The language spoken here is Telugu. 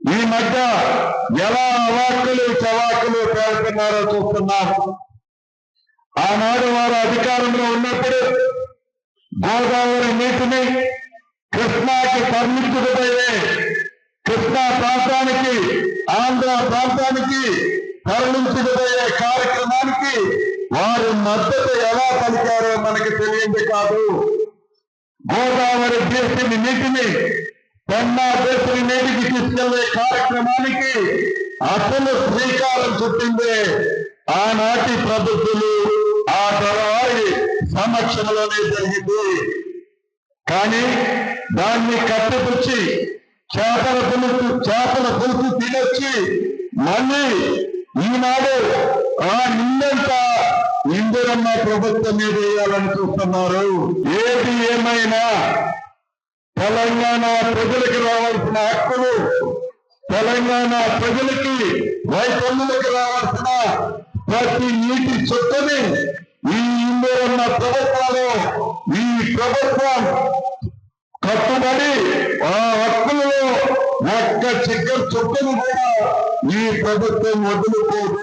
ఈ మధ్య ఎలా అవాక్కులు చవాకులు పేరుతున్నారో చూస్తున్నాం. ఆనాడు వారు అధికారంలో ఉన్నప్పుడు గోదావరి నీటిని కృష్ణాకి తరలించుకుపోయే కృష్ణా ప్రాంతానికి ఆంధ్ర ప్రాంతానికి తరలించుకుపోయే కార్యక్రమానికి వారు మద్దతు ఎలా పలికారో మనకి తెలియంది కాదు. గోదావరి దేశని నీటిని అన్నా దేశని నీటికి తీసుకెళ్ళే కార్యక్రమానికి అసలు శ్రీకారం చుట్టిందే. ఆనాటి ప్రభుత్వలు ఆ తరవారి సమక్షంలోనే జరిగింది. కానీ దాన్ని కట్టిపుచ్చి చేపల పులుసు చేపల పులుసు తినొచ్చి మళ్ళీ ఈనాడు ఆ నిందంతా ఇందిరమ్మ ప్రభుత్వం మీద వేయాలని చూస్తున్నారు. ఏది తెలంగాణ ప్రజలకి రావాల్సిన హక్కులు తెలంగాణ ప్రజలకి రైతన్నులకు రావాల్సిన ప్రతి నీటి చుట్టని ఈ ఇందిరమ్మ ప్రభుత్వాలు ఈ ప్రభుత్వం కట్టుబడి ఆ హక్కులలో ఒక్క చిక్కర చుట్టను కూడా ఈ ప్రభుత్వం వదులుకోదు.